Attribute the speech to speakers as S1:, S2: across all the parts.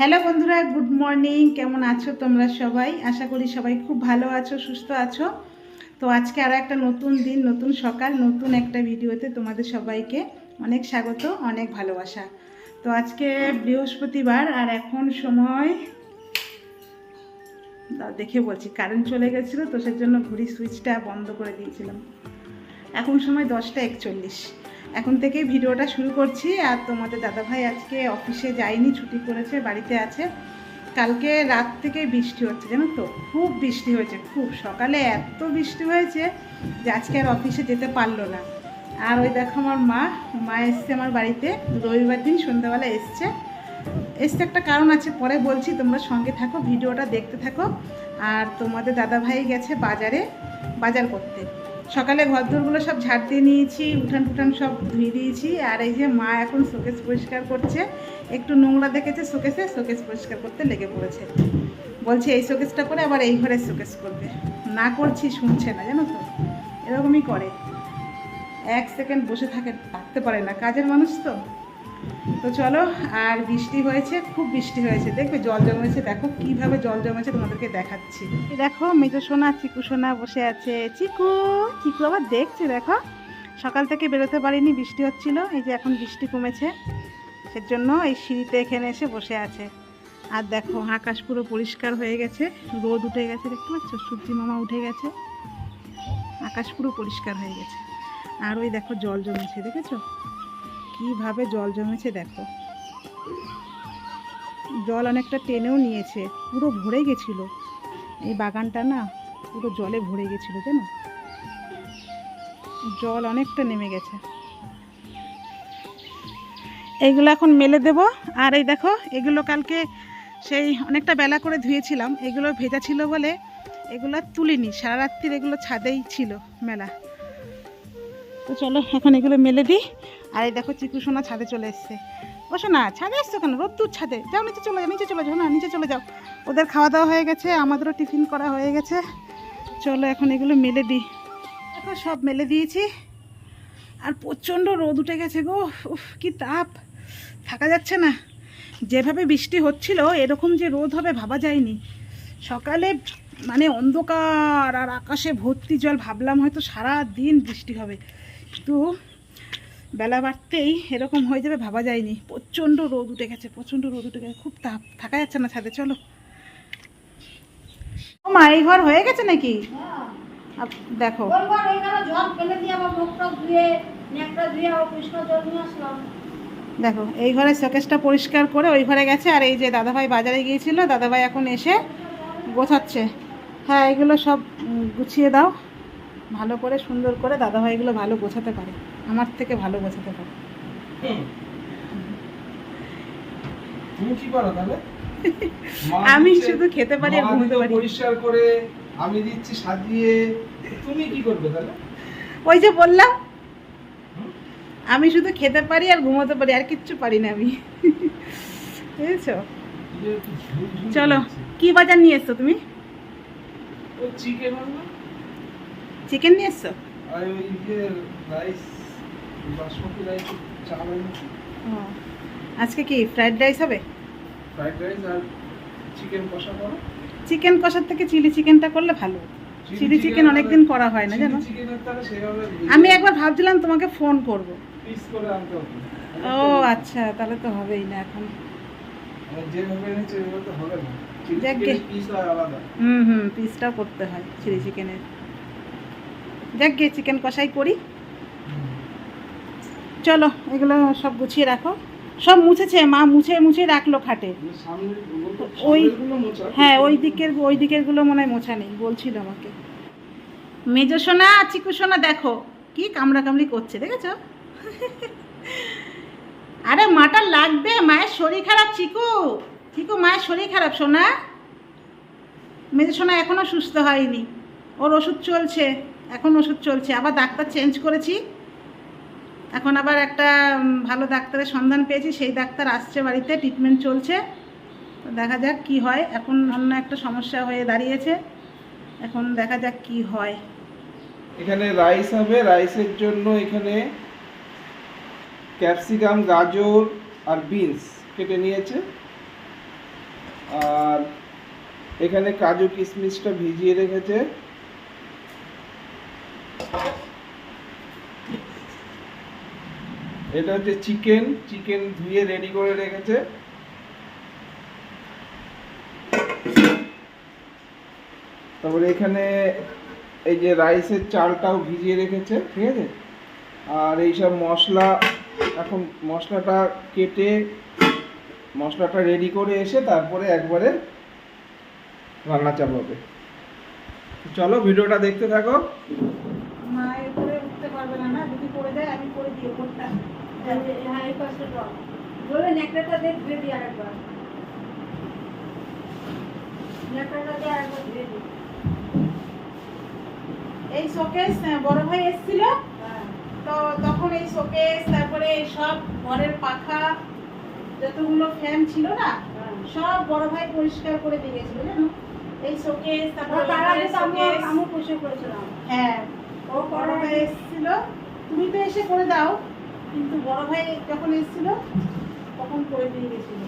S1: Hello বন্ধুরা, good morning. কেমন আছো তোমরা সবাই? আশা করি সবাই খুব ভালো আছো, সুস্থ আছো। তো আজকে আরও একটা নতুন দিন, নতুন সকাল, নতুন একটা ভিডিওতে তোমাদের সবাইকে অনেক স্বাগত, অনেক ভালোবাসা। তো আজকে বৃহস্পতিবার, আর এখন সময় দেখে বলছি কারেন্ট চলে গেছিল, তো সেজন্য জন্য ঘড়ির সুইচটা বন্ধ করে দিয়েছিলাম। এখন সময় দশটা একচল্লিশ। এখন থেকেই ভিডিওটা শুরু করছি আর তোমাদের দাদাভাই আজকে অফিসে যায়নি, ছুটি করেছে, বাড়িতে আছে। কালকে রাত থেকে বৃষ্টি হচ্ছে, জানো তো? খুব বৃষ্টি হয়েছে, খুব। সকালে এত বৃষ্টি হয়েছে যে আজকে আর অফিসে যেতে পারল না। আর ওই দেখো আমার মা মা এসছে আমার বাড়িতে। রবিবার দিন সন্ধ্যাবেলা এসছে। এসছে একটা কারণ আছে, পরে বলছি তোমরা সঙ্গে থাকো, ভিডিওটা দেখতে থাকো। আর তোমাদের দাদাভাই গেছে বাজারে, বাজার করতে। সকালে ঘর ঘরদোরগুলো সব ঝাড় দিয়ে নিয়েছি, উঠান টুঠান সব ধুয়ে দিয়েছি, আর এই যে মা এখন শোকেস পরিষ্কার করছে, একটু নোংরা দেখেছে শোকেসে, শোকেস পরিষ্কার করতে লেগে পড়েছে। বলছে, এই শোকেসটা করে আবার এই ঘরে শোকেস করবে। না করছি, শুনছে না, জানো তো? এরকমই করে। এক সেকেন্ড বসে থাকে থাকতে পারে না। কাজের মানুষ তো। তো চলো, আর বৃষ্টি হয়েছে, খুব বৃষ্টি হয়েছে। দেখবে জল জমেছে, দেখো কীভাবে জল জমেছে তোমাদেরকে দেখাচ্ছি। দেখো মেজো সোনা, চিকু সোনা বসে আছে। চিকু চিকু আবার দেখছে, দেখো। সকাল থেকে বেরোতে পারিনি, বৃষ্টি হচ্ছিল, এই যে এখন বৃষ্টি কমেছে। সেজন্য এই সিঁড়িতে এখানে এসে বসে আছে। আর দেখো, আকাশ পুরো পরিষ্কার হয়ে গেছে, রোদ উঠে গেছে, দেখতে পাচ্ছ? সূর্যি মামা উঠে গেছে। আকাশ পুরো পরিষ্কার হয়ে গেছে। আর ওই দেখো, জল জমেছে, দেখেছ? কীভাবে জল জমেছে দেখো। জল অনেকটা টেনেও নিয়েছে, পুরো ভরে গেছিল। এই বাগানটা না পুরো জলে ভরে গেছিল, জানো? জল অনেকটা নেমে গেছে। এইগুলো এখন মেলে দেব, আর এই দেখো, এগুলো কালকে সেই অনেকটা বেলা করে ধুয়েছিলাম, এগুলো ভেজা ছিল বলে এগুলো তুলিনি সারা রাত্রির এগুলো ছাদেই ছিল মেলা। তো চলো, এখন এগুলো মেলে দিই। আর এই দেখো চিকু সোনা ছাদে চলে এসছে। ও সোনা ছাদে এসছো কেন? রোদ্দুর ছাদে। যাও, নিচে চলে যাও, নিচে চলে যাও, না, নিচে চলে যাও। ওদের খাওয়া দাওয়া হয়ে গেছে, আমাদেরও টিফিন করা হয়ে গেছে। চলো এখন এগুলো মেলে দিই। দেখো, সব মেলে দিয়েছি। আর প্রচণ্ড রোদ উঠে গেছে গো। উফ, কি তাপ। থাকা যাচ্ছে না। যেভাবে বৃষ্টি হচ্ছিল, এরকম যে রোদ হবে ভাবা যায়নি। সকালে মানে অন্ধকার আর আকাশে ভর্তি জল ভাবলাম হয়তো সারা দিন বৃষ্টি হবে। কিন্তু বেলা বাড়তেই এরকম হয়ে যাবে ভাবা যায়নি। প্রচণ্ড রোদ উঠে গেছে প্রচণ্ড রোদ উঠে গেছে। খুব তাপ থাকা যাচ্ছে না ছাদে চলো। ও মা এই ঘর হয়ে গেছে নাকি? আপ- দেখো। দেখো এই ঘরে শোকেসটা পরিষ্কার করে ওই ঘরে গেছে আর এই যে দাদাভাই বাজারে গিয়েছিল দাদাভাই এখন এসে গোছাচ্ছে। হ্যাঁ এগুলো সব গুছিয়ে দাও। ভালো করে সুন্দর করে দাদাভাই এগুলো ভালো গোছাতে পারে। আমার থেকে ভালো গোছাতে পারে। আমি শুধু খেতে পারি আর ঘুমোতে পারি।
S2: পরিষ্কার করে আমি দিচ্ছি সাজিয়ে। তুমি কি করবে তাহলে?
S1: ওই যে বললাম আমি শুধু খেতে পারি আর ঘুমোতে পারি আর কিচ্ছু পারি না আমি। বুঝেছ? চলো। কি বাজার নিয়ে এসছো তুমি?
S2: চিকেন
S1: চিকেন নিয়ে এসছো? আজকে কি ফ্রাইড রাইস হবে?
S2: ফ্রাইড রাইস আর চিকেন কষা করো।
S1: চিকেন কষার থেকে চিলি চিকেনটা করলে ভালো। চিলি চিকেন অনেকদিন করা হয় না জানো? আমি একবার ভাবছিলাম তোমাকে ফোন করব। ও আচ্ছা তাহলে তো হবেই না এখন।
S2: মানে
S1: হুম হুম পিসটাও করতে হয় চিলি চিকেনের যাক গিয়ে চিকেন কষাই করি। চলো, এগুলো সব গুছিয়ে রাখো। সব মুছেছে, মা মুছে মুছে রাখল খাটে। ওই- হ্যাঁ ওই দিকের ওই দিকেরগুলো মনে হয় মোছা নেই, বলছিল আমাকে। মেজো সোনা, চিকু সোনা, দেখো, কি কামড়া কামড়ি করছে, দেখেছ? আরে, মাটা লাগবে, মায়ের শরীর খারাপ, চিকু। চিকু, মায়ের শরীর খারাপ, সোনা। মেজো সোনা এখনও সুস্থ হয়নি। ওর ওষুধ চলছে। এখন ওষুধ চলছে। আবার ডাক্তার চেঞ্জ করেছি। এখন আবার একটা ভালো ডাক্তারের সন্ধান পেয়েছি। সেই ডাক্তার আসছে বাড়িতে ট্রিটমেন্ট চলছে। দেখা যাক কি হয়। এখন অন্য একটা সমস্যা হয়ে দাঁড়িয়েছে। এখন দেখা যাক কি হয়।
S2: এখানে রাইস হবে। রাইসের জন্য এখানে ক্যাপসিকাম গাজর আর বিনস কেটে নিয়েছে। আর এখানে কাজু কিশমিশটা ভিজিয়ে রেখেছে। এটা হচ্ছে চিকেন চিকেন ধুয়ে রেডি করে রেখেছে। তারপরে এখানে এই যে রাইসের চালটাও ভিজিয়ে রেখেছে, ঠিক আছে? আর এইসব মশলা, এখন মশলাটা কেটে, মশলাটা রেডি করে এসে তারপরে একবারে রান্না চাপাবে। চলো ভিডিওটা দেখতে থাকো।
S1: পারবে না না যদি করে দেয় আমি করে দিই ওপরটা
S3: হ্যাঁ এই পাশে দাও। বলে নেকড়েটা দিয়ে ধুয়ে দিই আরেকবার। নেকড়েটা দিয়ে আরেকবার ধুয়ে দিই।
S1: এই শোকেস বড় ভাই এসেছিল?
S3: হ্যাঁ।
S1: তো তখন এই শোকেস তারপরে সব ঘরের পাখা যতগুলো ফ্যান ছিল না
S3: হ্যাঁ।
S1: সব বড় ভাই পরিষ্কার করে দিয়ে গেছিল জানো? এই শোকেস তারপরে
S3: আমি করেছিলাম
S1: হ্যাঁ।
S3: ও
S1: বড় ভাই এসেছিল। তুমি তো এসে করে দাও। কিন্তু বড় ভাই যখন এসেছিল, তখন করে দিয়ে গেছিল।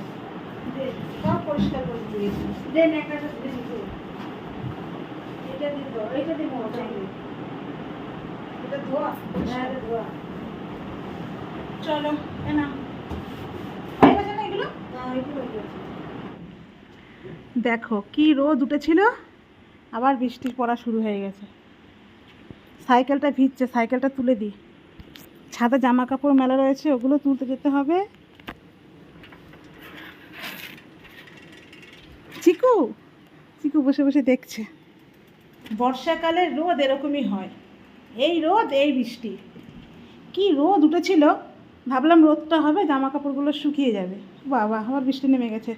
S1: পরিষ্কার করে দিয়ে
S3: ধুয়ে এটা
S1: এটা ধোয়া?
S3: হ্যাঁ ধোয়া।
S1: চলো না এগুলো?
S3: হয়ে
S1: দেখো, কি রোদ উঠেছিল। আবার বৃষ্টির পড়া শুরু হয়ে গেছে। সাইকেলটা ভিজছে, সাইকেলটা তুলে দিই। ছাদে জামা কাপড় মেলা রয়েছে, ওগুলো তুলতে যেতে হবে। চিকু চিকু বসে বসে দেখছে। বর্ষাকালের রোদ এরকমই হয়। এই রোদ, এই বৃষ্টি। কি রোদ উঠেছিল? ভাবলাম রোদটা হবে জামা কাপড়গুলো শুকিয়ে যাবে। বাবা, আবার বৃষ্টি নেমে গেছে।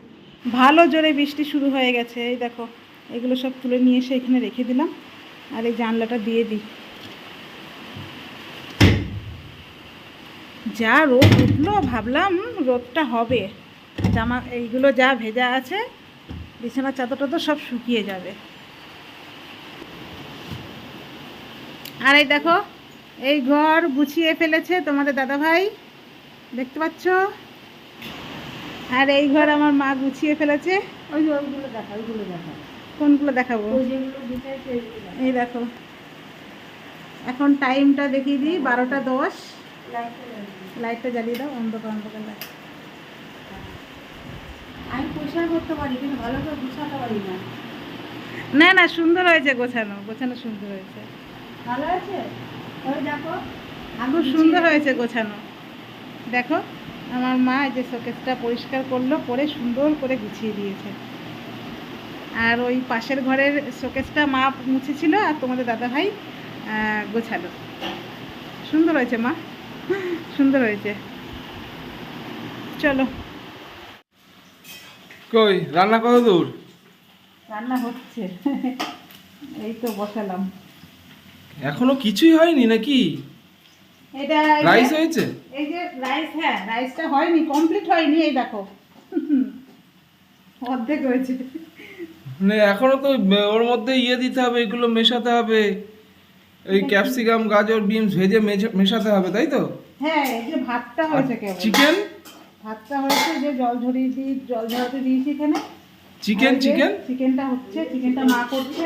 S1: ভালো জোরে বৃষ্টি শুরু হয়ে গেছে। এই দেখো, এগুলো সব তুলে নিয়ে এসে এখানে রেখে দিলাম। আর এই জানলাটা দিয়ে দিই। যা রোদ উঠল ভাবলাম রোদটা হবে। জামা এইগুলো যা ভেজা আছে বিছানার চাদরটা তো সব শুকিয়ে যাবে। আর এই দেখো এই ঘর গুছিয়ে ফেলেছে তোমাদের দাদা ভাই দেখতে পাচ্ছ? আর এই ঘর আমার মা গুছিয়ে ফেলেছে।
S3: ওই যে ওইগুলো দেখা ওইগুলো দেখা।
S1: কোনগুলো দেখাবো। এই দেখো। এখন টাইমটা দেখিয়ে দিই বারোটা দশ।
S3: লাইটটা জ্বালিয়ে
S1: দাও অন্ধকার অন্ধকার লাইট
S3: আমি পরিষ্কার করতে পারি কিন্তু ভালো করে গুছাতে পারি না।
S1: না না সুন্দর হয়েছে গোছানো গোছানো সুন্দর হয়েছে।
S3: ভালো আছে ওই দেখো
S1: খুব সুন্দর হয়েছে গোছানো। দেখো আমার মা এই যে শোকেসটা পরিষ্কার করল পরে সুন্দর করে গুছিয়ে দিয়েছে। আর ওই পাশের ঘরের শোকেসটা মা মুছেছিল আর তোমাদের দাদা ভাই গোছালো। সুন্দর হয়েছে মা। সুন্দর হয়েছে। চলো।
S2: কই রান্না কত দূর?
S1: রান্না হচ্ছে। এই তো বসালাম।
S2: এখনও কিছুই হয়নি নাকি?
S1: এটা
S2: রাইস হয়েছে?
S1: এই যে রাইস হ্যাঁ রাইসটা হয়নি কমপ্লিট হয়নি এই দেখো। অর্ধেক হয়েছে।
S2: মানে এখনও তো ওর মধ্যে ইয়ে দিতে হবে এগুলো মেশাতে হবে। এই ক্যাপসিকাম গাজর বিনস ভেজে মেশাতে হবে তাই তো?
S1: হ্যাঁ এই যে ভাতটা হয়েছে কেবল।
S2: চিকেন?
S1: ভাতটা হয়েছে যে জল ঝরিয়ে দিই জল ঝরাতে দিয়েছি এখানে।
S2: Chicken chicken?
S1: চিকেনটা হচ্ছে চিকেনটা মা করছে।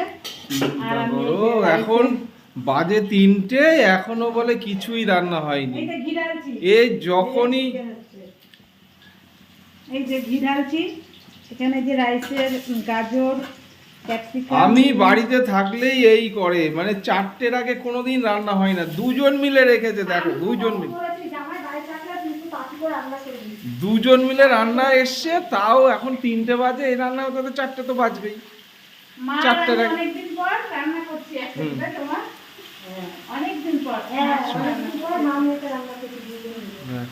S1: আর আমি
S2: ও এখন বাজে তিনটে এখনও বলে কিছুই রান্না হয়নি।
S1: এই যে ঘি ঢালছি।
S2: যখনই
S1: এই যে ঘি ঢালছি। এখানে যে রাইসের গাজর
S2: আমি বাড়িতে থাকলেই এই করে মানে চারটের আগে কোনোদিন রান্না হয় না। দুজন মিলে রেখেছে দেখো দুজন মিলে। দুজন মিলে রান্না এসছে তাও এখন তিনটে বাজে এই রান্না হতে তো চারটে তো বাজবেই।
S1: মা
S2: চারটে
S1: আমি
S2: রাখ-
S1: অনেকদিন পর রান্না করছি
S2: হুম।
S1: একসাথে তোমার? অনেকদিন পর।
S3: হ্যাঁ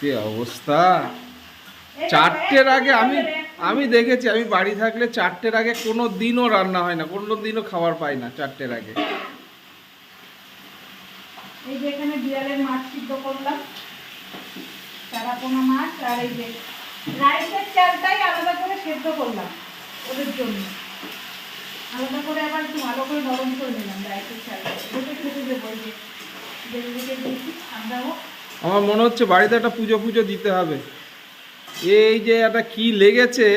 S2: কি অবস্থা? চারটের আগে আমি আমি দেখেছি আমি বাড়ি থাকলে চারটের আগে কোনো দিনও রান্না হয় না কোনো দিনও খাবার পাই না চারটের আগে।
S1: এই যে এখানে বিড়ালের মাছ সিদ্ধ করলাম চারাপোনা মাছ আর এই যে রাইসের চালটাই আলাদা করে সেদ্ধ করলাম ওদের জন্য। আলাদা করে আবার একটু ভালো করে নরম করে নিলাম রাইসের চালটা। ওদেরকে খেতে দেবো এই যে যেগুলোকে দিয়েছি ঠান্ডাও
S2: আমার মনে হচ্ছে বাড়িতে একটা পুজো পুজো দিতে হবে। এই যে এটা কি লেগেছে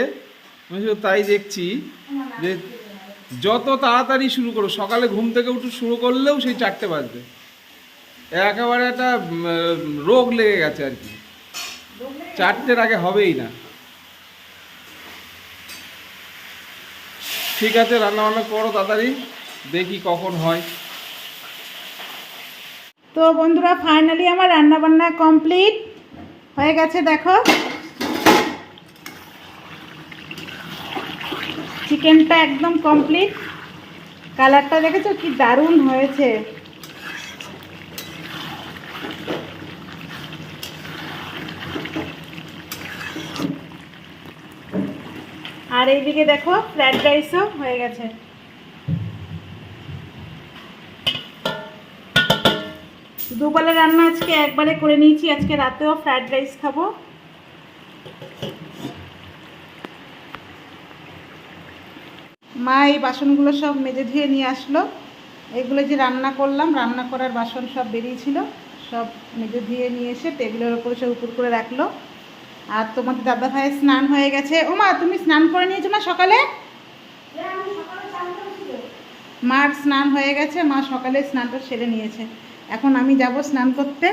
S2: তাই দেখছি যে যত তাড়াতাড়ি শুরু করো, সকালে ঘুম থেকে উঠে শুরু করলেও সেই চারটে বাজবে। একেবারে একটা রোগ লেগে গেছে আর কি। চারটের আগে হবেই না। ঠিক আছে রান্না বান্না করো তাড়াতাড়ি, দেখি কখন হয়।
S1: তো বন্ধুরা, ফাইনালি আমার রান্না বান্না কমপ্লিট। হয়ে গেছে, দেখো। চিকেনটা একদম কমপ্লিট কালারটা দেখেছ? কি দারুণ হয়েছে। আর এইদিকে দেখো ফ্রাইড রাইসও হয়ে গেছে। দুবেলা রান্না আজকে একবারে করে নিয়েছি। আজকে রাতেও ফ্রাইড রাইস খাব। মা এই বাসনগুলো সব মেজে ধুয়ে নিয়ে আসলো। এগুলো যে রান্না করলাম রান্না করার বাসন সব বেরিয়েছিল। সব মেজে ধুয়ে নিয়ে এসে টেবিলের ওপরে সব উপর করে রাখল। আর তোমাদের দাদা ভাইয়ের স্নান হয়ে গেছে। ও মা তুমি স্নান করে নিয়েছো মা সকালে? মার স্নান হয়ে গেছে। মা সকালে স্নানটা সেরে নিয়েছে। এখন আমি যাব স্নান করতে।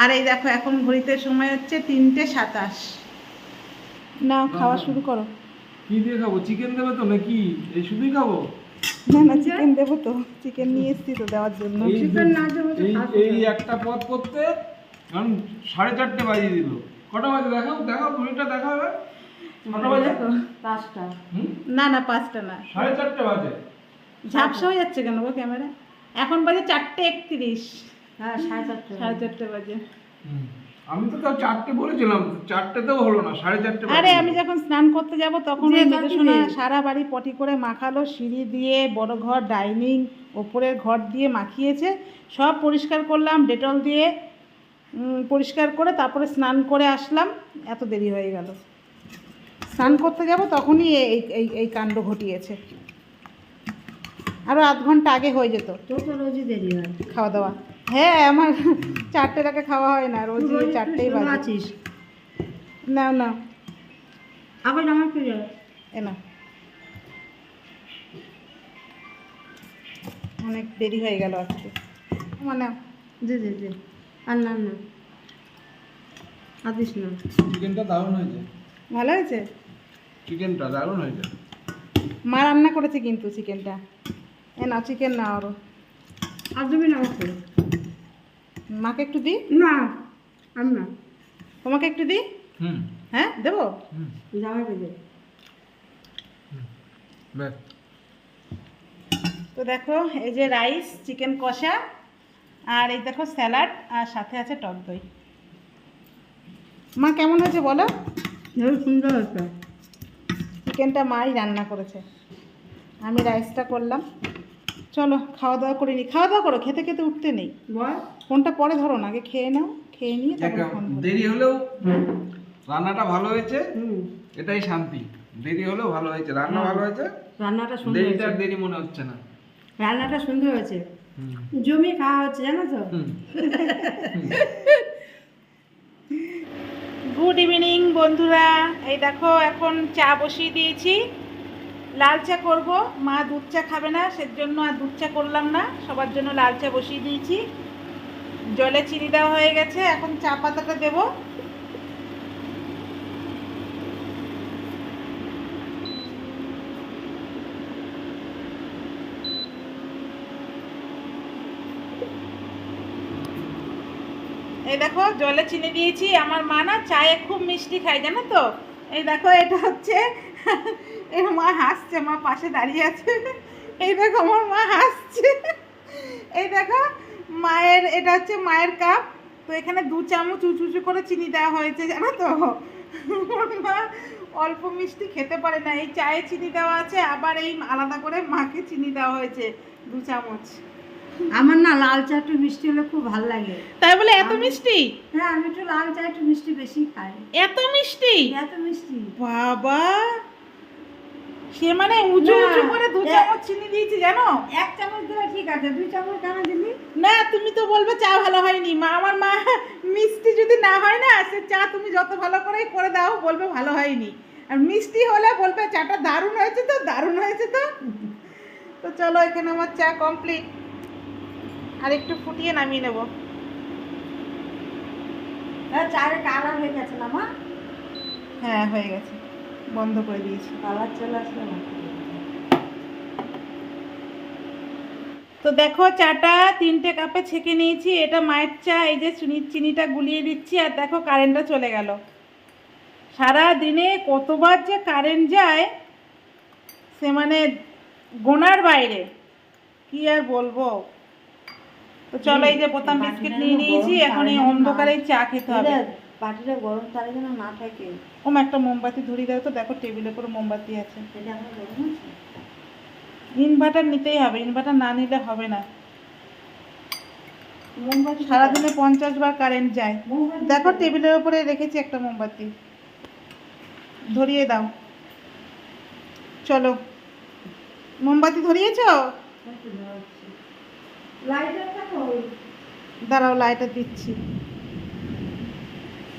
S1: আর এই দেখো এখন ঘড়িতে সময় হচ্ছে তিনটে সাতাশ। না খাওয়া শুরু করো।
S2: কি দিয়ে খাব? চিকেন দেবে তো নাকি? এই শুধুই খাব?
S1: না না চিকেন দেবো তো। চিকেন নিয়ে এসছি তো দেওয়ার জন্য।
S3: চিকেন না দেবো
S2: এই- এই একটা পথ করতে কারণ সাড়ে চারটে বাজিয়ে দিল। কটা বাজে? দেখাও দেখাও ঘড়িটা দেখাও এবার। কটা বাজে?
S3: পাঁচটা?
S1: না না পাঁচটা না।
S2: সাড়ে চারটে বাজে।
S1: ঝাপসা হয়ে যাচ্ছে কেন গো ক্যামেরা? এখন বাজে চারটে একত্রিশ।
S3: হ্যাঁ সাড়ে চারটে
S1: সাড়ে চারটে বাজে।
S2: হুম। আমি তো তাও চারটে বলেছিলাম চারটেতেও হলো না সাড়ে চারটে
S1: আরে আমি যখন স্নান করতে যাব তখন। সারা বাড়ি পটি করে মাখালো সিঁড়ি দিয়ে বড় ঘর ডাইনিং ওপরের ঘর দিয়ে মাখিয়েছে সব পরিষ্কার করলাম ডেটল দিয়ে পরিষ্কার করে তারপরে স্নান করে আসলাম এত দেরি হয়ে গেল। স্নান করতে যাব তখনই এই এই এই কাণ্ড ঘটিয়েছে। আরও আধ ঘণ্টা আগে হয়ে যেত।
S3: তো রোজই দেরি হয়।
S1: খাওয়া দাওয়া। হ্যাঁ আমার চারটের আগে খাওয়া হয় না রোজ চারটেই বাজে।
S3: আছিস।
S1: না না।
S3: আবার আমার ফিরে
S1: এ না। অনেক দেরি হয়ে গেল আজকে। মানে
S3: জি জি জি আর না না। আদিস না।
S2: চিকেনটা দারুণ হয়েছে।
S1: ভালো হয়েছে?
S2: চিকেনটা দারুণ হয়েছে।
S1: মা রান্না করেছে কিন্তু চিকেনটা এ না চিকেন না আরও
S3: আর তুমি না
S1: মাকে একটু দিই
S3: না আমি না।
S1: তোমাকে একটু দিই
S2: হুম।
S1: হ্যাঁ দেবো?
S2: হুম।
S3: জামাই পেয়ে
S2: ব্যাস
S1: তো দেখো এই যে রাইস চিকেন কষা আর এই দেখো স্যালাড আর সাথে আছে টক দই। মা কেমন হয়েছে বলো?
S3: সুন্দর হয়েছে।
S1: চিকেনটা মাই রান্না করেছে। আমি রাইসটা করলাম। চলো খাওয়া দাওয়া করে নিই খাওয়া দাওয়া করো খেতে খেতে উঠতে নেই।
S3: বল।
S1: ফোনটা পরে ধরো না আগে খেয়ে নাও খেয়ে নিয়ে
S2: দেরি হলেও রান্নাটা ভালো হয়েছে
S3: হুম।
S2: এটাই শান্তি। দেরি হলেও ভালো হয়েছে রান্না ভালো হয়েছে
S3: রান্নাটা সুন্দর
S2: দেরিটা
S3: হয়েছে।
S2: আর দেরি মনে হচ্ছে না।
S3: রান্নাটা সুন্দর হয়েছে। জমি খাওয়া হচ্ছে জানো তো?
S1: গুড ইভিনিং বন্ধুরা। এই দেখো এখন চা বসিয়ে দিয়েছি। লাল চা করব। মা দুধ চা খাবে না, সেজন্য আর দুধ চা করলাম না। সবার জন্য লাল চা বসিয়ে দিয়েছি। জলে চিনি দেওয়া হয়ে গেছে, এখন চা পাতাটা দেবো। এই দেখো, জলে চিনি দিয়েছি। আমার মা না চায়ে খুব মিষ্টি খায়, জানো তো? এই দেখো, এটা হচ্ছে এর মা হাসছে মা পাশে দাঁড়িয়ে আছে। এই দেখো আমার মা হাসছে। এই দেখো মায়ের এটা হচ্ছে মায়ের কাপ। তো এখানে দু চামচ উঁচু উঁচু করে চিনি দেওয়া হয়েছে জানো তো? মা অল্প মিষ্টি খেতে পারে না। এই চায়ে চিনি দেওয়া আছে আবার এই আলাদা করে মাকে চিনি দেওয়া হয়েছে দু চামচ।
S3: আমার না লাল চা একটু মিষ্টি হলে খুব ভালো লাগে।
S1: তাই বলে এত মিষ্টি?
S3: হ্যাঁ আমি একটু লাল চা একটু মিষ্টি বেশি খাই।
S1: এত মিষ্টি?
S3: এত মিষ্টি।
S1: বাবা! সে মানে উঁচু উঁচু করে দু চামচ চিনি দিয়েছি জানো?
S3: এক চামচ দিলে ঠিক আছে দুই চামচ কেন দিলি?
S1: না তুমি তো বলবে চা ভালো হয়নি। মা আমার মা মিষ্টি যদি না হয় না সে চা তুমি যত ভালো করেই করে দাও বলবে ভালো হয়নি। আর মিষ্টি হলে বলবে চাটা দারুণ হয়েছে তো দারুণ হয়েছে তো। তো চলো এখানে আমার চা কমপ্লিট আর একটু ফুটিয়ে নামিয়ে নেব।
S3: হ্যাঁ চারে কালার হয়ে গেছে না মা?
S1: হ্যাঁ হয়ে গেছে। বন্ধ করে দিয়েছি।
S3: কালার চলে আসলে
S1: তো দেখো চাটা তিনটে কাপে ছেঁকে নিয়েছি এটা মায়ের চা এই যে চিনি চিনিটা গুলিয়ে দিচ্ছি আর দেখো কারেন্টটা চলে গেল। সারা দিনে কতবার যে কারেন্ট যায় সে মানে গোনার বাইরে কি আর বলব? তো চলো এই যে প্রথম বিস্কিট নিয়ে নিয়েছি এখন এই অন্ধকারে চা খেতে হবে।
S3: পাটিটা গরম তারে যেন না থাকে।
S1: ওম একটা মোমবাতি ধরিয়ে দাও তো। দেখো টেবিলের উপর মোমবাতি আছে।
S3: এটা এখন গরম আছে।
S1: ইনভার্টার নিতেই হবে। ইনভার্টার না নিলে হবে না।
S3: মোমবাতি
S1: সারাদিনে পঞ্চাশ বার কারেন্ট যায়। দেখো টেবিলের উপরে রেখেছি একটা মোমবাতি। ধরিয়ে দাও। চলো। মোমবাতি ধরিয়েছো? দাঁড়াও লাইটার দিচ্ছি।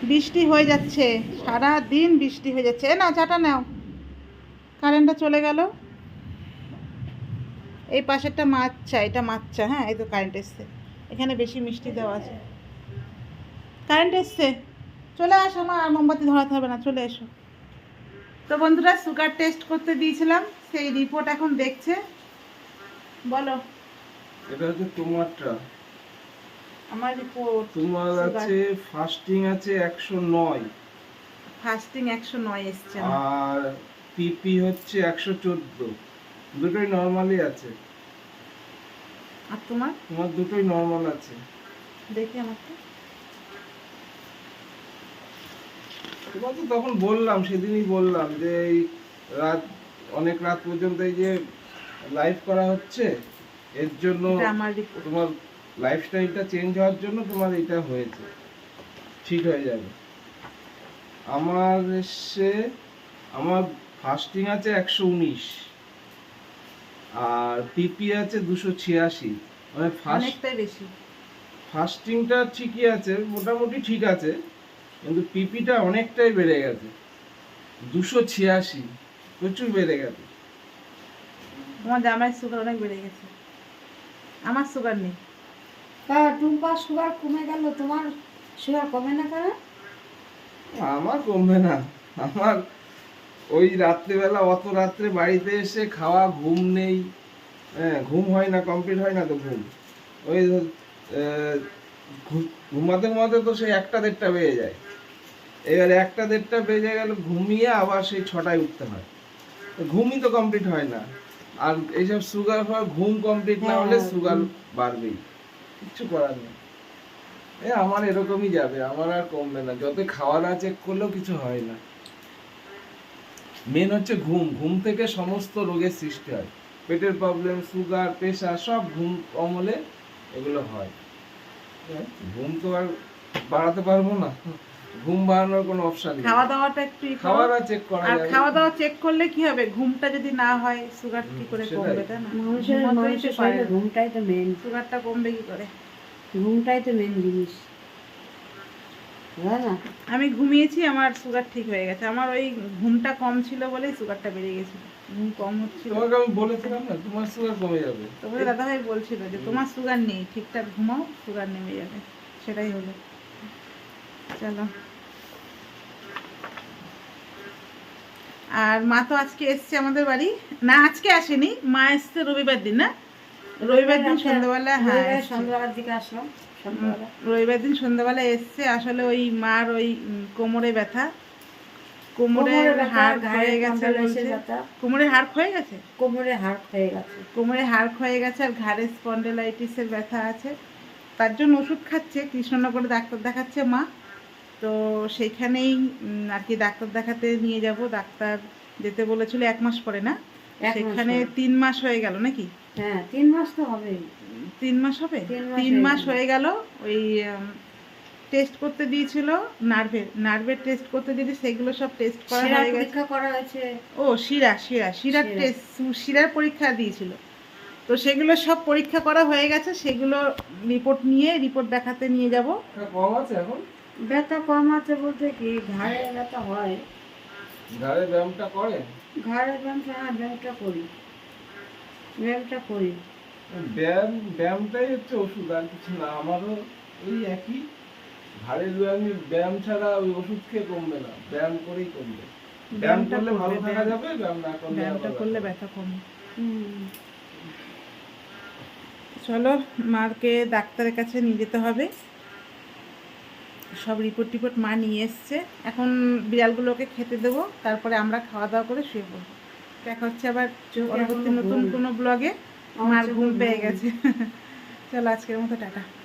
S1: বৃষ্টি হয়ে যাচ্ছে সারা দিন বৃষ্টি হয়ে যাচ্ছে। এ নাও চাটা নাও। কারেন্টটা চলে গেল। এই পাশেরটা মাচ্চা এটা মাচ্চা হ্যাঁ এই তো কারেন্ট এসছে। এখানে বেশি মিষ্টি দেওয়া আছে। কারেন্ট এসছে। চলে আসো আমার, আর মোমবাতি ধরাতে হবে না, চলে এসো। তো বন্ধুরা, সুগার টেস্ট করতে দিয়েছিলাম, সেই রিপোর্ট এখন দেখছে। বলো।
S2: এটা হচ্ছে তোমারটা।
S1: আমার রিপোর্ট
S2: তোমার আছে ফাস্টিং আছে একশো নয়।
S1: ফাস্টিং একশো নয় এসছে
S2: আর পিপি হচ্ছে একশো চোদ্দ। দুটোই নর্মালি আছে।
S1: আর তোমার?
S2: তোমার দুটোই নর্মাল আছে।
S1: দেখি আমাকে
S2: তোমার তো তখন বললাম সেদিনই বললাম যে এই রাত অনেক রাত পর্যন্ত এই যে লাইভ করা হচ্ছে এর জন্য
S1: আমার
S2: তোমার লাইফস্টাইলটা চেঞ্জ হওয়ার জন্য তোমার এটা হয়েছে। ঠিক হয়ে যাবে। আমার এসছে আমার ফাস্টিং আছে একশো উনিশ। আর পিপি আছে দুশো ছিয়াশি। মানে ফাস্ট
S1: বেশি।
S2: ফাস্টিংটা ঠিকই আছে মোটামুটি ঠিক আছে। কিন্তু পিপিটা অনেকটাই বেড়ে গেছে। দুশো ছিয়াশি প্রচুর বেড়ে গেছে।
S1: তোমার জামাইয়ের সুগার অনেক বেড়ে গেছে। আমার সুগার নেই।
S3: তা টুম্পার সুগার কমে গেল তোমার সুগার কমে না কেন?
S2: আমার কমবে না। আমার ওই রাত্রেবেলা অত রাত্রে বাড়িতে এসে খাওয়া ঘুম নেই। হ্যাঁ ঘুম হয় না কমপ্লিট হয় না তো ঘুম। ওই ঘুমাতে ঘুমাতে তো সেই একটা দেড়টা বেজে যায়। এবারে একটা দেড়টা বেজে গেল ঘুমিয়ে আবার সেই ছটায় উঠতে হয়। ঘুমই তো কমপ্লিট হয় না। আর এইসব সুগার ঘুম কমপ্লিট না হলে
S3: হ্যাঁ,
S2: সুগার বাড়বেই। কিচ্ছু করার নেই। এ আমার এরকমই যাবে আমার আর কমবে না। যত খাওয়া দাওয়া চেক করলেও কিছু হয় না। মেন হচ্ছে ঘুম। ঘুম থেকে সমস্ত রোগের সৃষ্টি হয়। পেটের প্রবলেম সুগার প্রেশার সব ঘুম অমলে এগুলো হয়। হ্যাঁ, ঘুম তো আর বাড়াতে পারব না। ঘুম বাড়ানোর কোনো অপশন নেই।
S1: খাওয়া দাওয়াটা একটু
S2: চেক করা।
S1: আর খাওয়া দাওয়া চেক করলে কি হবে? ঘুমটা যদি না হয় সুগার কি করে কমবে তাই না?
S3: মানুষের মানুষের শরীরে ঘুমটাই তো মেন
S1: সুগারটা কমবে কি করে?
S3: ঘুমটাই তো মেন জিনিস।
S1: আমি ঘুমিয়েছি আমার সুগার ঠিক হয়ে গেছে। আমার ওই ঘুমটা কম ছিল বলেই সুগারটা বেড়ে গেছিল ঘুম কম হচ্ছিল।
S2: তোমাকে আমি বলেছিলাম না তোমার সুগার কমে যাবে।
S1: দাদাভাই বলছিল যে তোমার সুগার নেই। ঠিকঠাক ঘুমাও সুগার নেমে যাবে। সেটাই হলো। চলো। আর মা তো আজকে এসছে আমাদের বাড়ি। না আজকে আসেনি। মা এসছে রবিবার দিন না? রবিবার দিন সন্ধ্যাবেলা হ্যাঁ
S3: সন্ধ্যাবেলার দিকে আসলাম
S1: রবিবার দিন সন্ধ্যাবেলা এসছে। আসলে ওই মার ওই কোমরে ব্যথা। কোমরে
S3: কোমরে
S1: হাড় ক্ষয়ে গেছে কোমরে হাড় ক্ষয়ে গেছে?
S3: কোমরে হাড় হয়ে গেছে।
S1: কোমরে হাড় ক্ষয়ে গেছে আর ঘাড়ে স্পন্ডেলাইটিসের ব্যথা আছে। তার জন্য ওষুধ খাচ্ছে। কৃষ্ণনগরে ডাক্তার দেখাচ্ছে মা। তো সেইখানেই আর কি ডাক্তার দেখাতে নিয়ে যাব। ডাক্তার যেতে বলেছিল এক মাস পরে না? সেখানে তিন মাস হয়ে গেল নাকি?
S3: হ্যাঁ তিন মাস তো হবেই।
S1: তিন মাস হবে?
S3: তিন মাস হয়ে গেল।
S1: ওই টেস্ট করতে দিয়েছিল নার্ভের নার্ভের টেস্ট করতে দিয়েছে সেগুলো সব টেস্ট করা হয়ে গেছে।
S3: পরীক্ষা করা হয়েছে।
S1: ও শিরা শিরা শিরার টেস্ট শিরার পরীক্ষা দিয়েছিল। তো সেগুলো সব পরীক্ষা করা হয়ে গেছে সেগুলো রিপোর্ট নিয়ে রিপোর্ট দেখাতে নিয়ে যাব।
S2: কম আছে এখন?
S3: ব্যথা কম আছে বলতে কি ঘাড়ে ব্যথা হয়।
S2: ঘরে ব্যায়ামটা করে?
S3: ঘরের ব্যায়ামটা হ্যাঁ ব্যায়ামটা করি। ব্যায়ামটা করি।
S2: ব্যায়াম ব্যায়ামটাই হচ্ছে ওষুধ আর কিছু না। আমারও ওই একই। ঘাড়ের ব্যায়াম ব্যায়াম ছাড়া ওই ওষুধ খেয়ে কমবে না। ব্যায়াম করেই কমবে। ব্যায়াম করলে ভালো থাকা যাবে ব্যায়াম না করলে
S1: ব্যায়ামটা করলে
S2: ব্যথা।
S1: ব্যথা কমে। চলো মাকে ডাক্তারের কাছে নিয়ে যেতে হবে। সব রিপোর্ট টিপোর্ট মা নিয়ে এসছে। এখন বিড়ালগুলোকে খেতে দেবো তারপরে আমরা খাওয়া দাওয়া করে শুয়ে পড়ব। দেখা হচ্ছে আবার পরবর্তী নতুন কোনো ব্লগে মার ঘুম পেয়ে গেছে। চলো আজকের মতো টাটা।